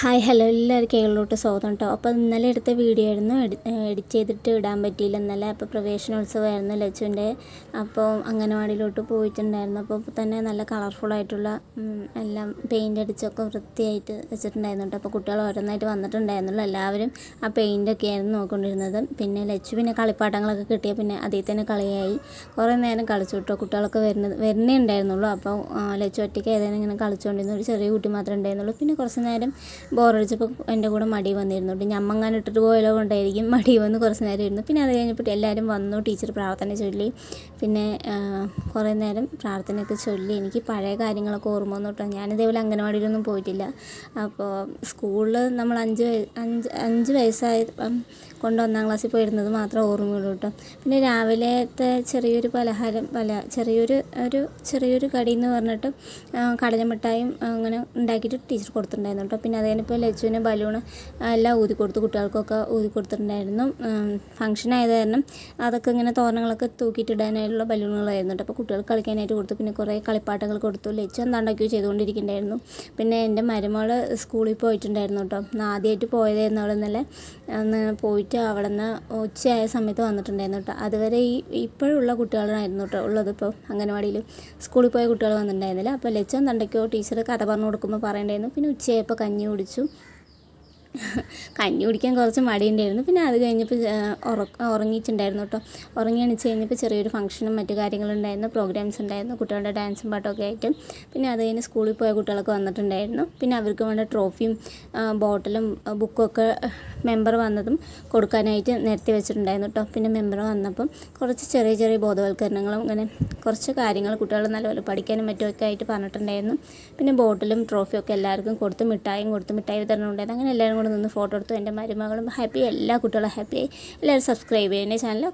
Hi hello എല്ലാവർക്കും കേരളോട്ട് സ്വാഗതം കേട്ടോ അപ്പോൾ ഇന്നലെ എടുത്ത വീഡിയോ ആയിരുന്നു. എഡിറ്റ് ചെയ്തിട്ട് ഇടാൻ പറ്റിയില്ല. ഇന്നലെ അപ്പോൾ പ്രവേശനോത്സവമായിരുന്നു ലച്ചുവിന്റെ. അപ്പോൾ അംഗനവാടിയിലോട്ട് പോയിട്ടുണ്ടായിരുന്നു. അപ്പോൾ തന്നെ നല്ല കളർഫുൾ ആയിട്ടുള്ള എല്ലാം പെയിന്റ് അടിച്ചൊക്കെ വൃത്തിയായിട്ട് വെച്ചിട്ടുണ്ടായിരുന്നു കേട്ടോ അപ്പോൾ കുട്ടികൾ ഓരോന്നായിട്ട് വന്നിട്ടുണ്ടായിരുന്നുള്ളൂ. എല്ലാവരും ആ പെയിന്റൊക്കെ ആയിരുന്നു നോക്കിക്കൊണ്ടിരുന്നത്. പിന്നെ ലച്ചു പിന്നെ കളിപ്പാട്ടങ്ങളൊക്കെ കിട്ടിയ പിന്നെ അതിൽ തന്നെ കളിയായി. കുറേ നേരം കളിച്ചു കേട്ടോ കുട്ടികളൊക്കെ വരുന്നത് വരുന്നേ ഉണ്ടായിരുന്നുള്ളൂ. അപ്പോൾ ലച്ചു ഒറ്റയ്ക്ക് ഏതായാലും ഇങ്ങനെ കളിച്ചുകൊണ്ടിരുന്നു ഒരു ചെറിയ കുട്ടി മാത്രമേ ഉണ്ടായിരുന്നുള്ളൂ. പിന്നെ കുറച്ച് നേരം ബോറടിച്ചപ്പോൾ എന്റെ കൂടെ മടി വന്നിരുന്നു. പിന്നെ ഞമ്മങ്ങാൻ ഇട്ടിട്ട് പോയാലോ കൊണ്ടായിരിക്കും. മടി വന്ന് കുറച്ച് നേരം ഇരുന്നു. പിന്നെ അത് കഴിഞ്ഞപ്പോൾ എല്ലാവരും വന്നു ടീച്ചർ പ്രാർത്ഥന ചൊല്ലി. പിന്നെ കുറേ നേരം പ്രാർത്ഥനയൊക്കെ ചൊല്ലി. എനിക്ക് പഴയ കാര്യങ്ങളൊക്കെ ഓർമ്മ വന്നു കേട്ടോ ഞാനിതേപോലെ അംഗനവാടിയിലൊന്നും പോയിട്ടില്ല. അപ്പോൾ സ്കൂളിൽ നമ്മൾ അഞ്ച് അഞ്ച് അഞ്ച് വയസ്സായ കൊണ്ട് ഒന്നാം ക്ലാസ്സിൽ പോയിരുന്നത് മാത്രം ഓർമ്മയുള്ളൂ കേട്ടോ. പിന്നെ രാവിലത്തെ ചെറിയൊരു പലഹാരം പല ചെറിയൊരു ഒരു ചെറിയൊരു കടി എന്ന് പറഞ്ഞിട്ട് കടലമിഠായും അങ്ങനെ ഉണ്ടാക്കിയിട്ട് ടീച്ചർ കൊടുത്തിട്ടുണ്ടായിരുന്നു കേട്ടോ. പിന്നെ അത് കഴിഞ്ഞപ്പോൾ ലച്ചുവിന് ബലൂൺ എല്ലാം ഊതി കൊടുത്തു കുട്ടികൾക്കൊക്കെ ഊതി കൊടുത്തിട്ടുണ്ടായിരുന്നു. ഫംഗ്ഷൻ ആയത് കാരണം അതൊക്കെ ഇങ്ങനെ തോരണങ്ങളൊക്കെ തൂക്കിയിട്ടിടാനായിട്ടുള്ള ബലൂണുകളായിരുന്നു കേട്ടോ. അപ്പോൾ കുട്ടികൾക്ക് കളിക്കാനായിട്ട് കൊടുത്തു. പിന്നെ കുറേ കളിപ്പാട്ടങ്ങൾ കൊടുത്തു. ലച്ചു എന്താണ്ടൊക്കെയോ ചെയ്തുകൊണ്ടിരിക്കുന്നുണ്ടായിരുന്നു പിന്നെ എന്റെ മരുമകൾ സ്കൂളിൽ പോയിട്ടുണ്ടായിരുന്നു കേട്ടോ. ആദ്യമായിട്ട് പോയതായിരുന്നു അവൾ ഇന്നലെ. അന്ന് പോയിട്ട് അവിടെ നിന്ന് ഉച്ചയായ സമയത്ത് വന്നിട്ടുണ്ടായിരുന്നു കേട്ടോ. അതുവരെ ഈ ഇപ്പോഴുള്ള കുട്ടികളായിരുന്നു കേട്ടോ ഉള്ളത് ഇപ്പോൾ അംഗനവാടിയിൽ സ്കൂളിൽ പോയ കുട്ടികൾ വന്നിട്ടുണ്ടായിരുന്നില്ല. അപ്പോൾ ലച്ചൻ തണ്ടയ്ക്കോ ടീച്ചർ കഥ പറഞ്ഞു കൊടുക്കുമ്പോൾ പറയണ്ടായിരുന്നു. പിന്നെ ഉച്ചയായപ്പോൾ കഞ്ഞി കുടിച്ചു. കഞ്ഞി കുടിക്കാൻ കുറച്ച് മടിയുണ്ടായിരുന്നു പിന്നെ അത് കഴിഞ്ഞപ്പോൾ ഉറങ്ങിയിട്ടുണ്ടായിരുന്നു കേട്ടോ. ഉറങ്ങി അണിച്ച് കഴിഞ്ഞപ്പോൾ ചെറിയൊരു ഫംഗ്ഷനും മറ്റു കാര്യങ്ങളുണ്ടായിരുന്നു പ്രോഗ്രാംസ് ഉണ്ടായിരുന്നു. കുട്ടികളുടെ ഡാൻസും പാട്ടൊക്കെ ആയിട്ട്. പിന്നെ അത് കഴിഞ്ഞ് സ്കൂളിൽ പോയ കുട്ടികളൊക്കെ വന്നിട്ടുണ്ടായിരുന്നു. പിന്നെ അവർക്ക് വേണ്ട ട്രോഫിയും ബോട്ടിലും ബുക്കൊക്കെ മെമ്പർ വന്നതും കൊടുക്കാനായിട്ട് നിരത്തി വെച്ചിട്ടുണ്ടായിരുന്നു കേട്ടോ പിന്നെ മെമ്പർ വന്നപ്പം കുറച്ച് ചെറിയ ചെറിയ ബോധവൽക്കരണങ്ങളും ഇങ്ങനെ കുറച്ച് കാര്യങ്ങൾ കുട്ടികൾ നല്ലപോലെ പഠിക്കാനും മറ്റുമൊക്കെ ആയിട്ട് പറഞ്ഞിട്ടുണ്ടായിരുന്നു. പിന്നെ ബോട്ടിലും ട്രോഫിയും ഒക്കെ എല്ലാവർക്കും കൊടുത്ത് മിഠായും കൊടുത്ത് മിഠായി വിതരണം ഉണ്ടായിരുന്നു അങ്ങനെ എല്ലാവരും കൂടെ നിന്ന് ഫോട്ടോ എടുത്തു. എന്റെ മരുമകളും ഹാപ്പി എല്ലാ കുട്ടികളും ഹാപ്പിയായി എല്ലാവരും സബ്സ്ക്രൈബ് ചെയ്യുന്ന ചാനൽ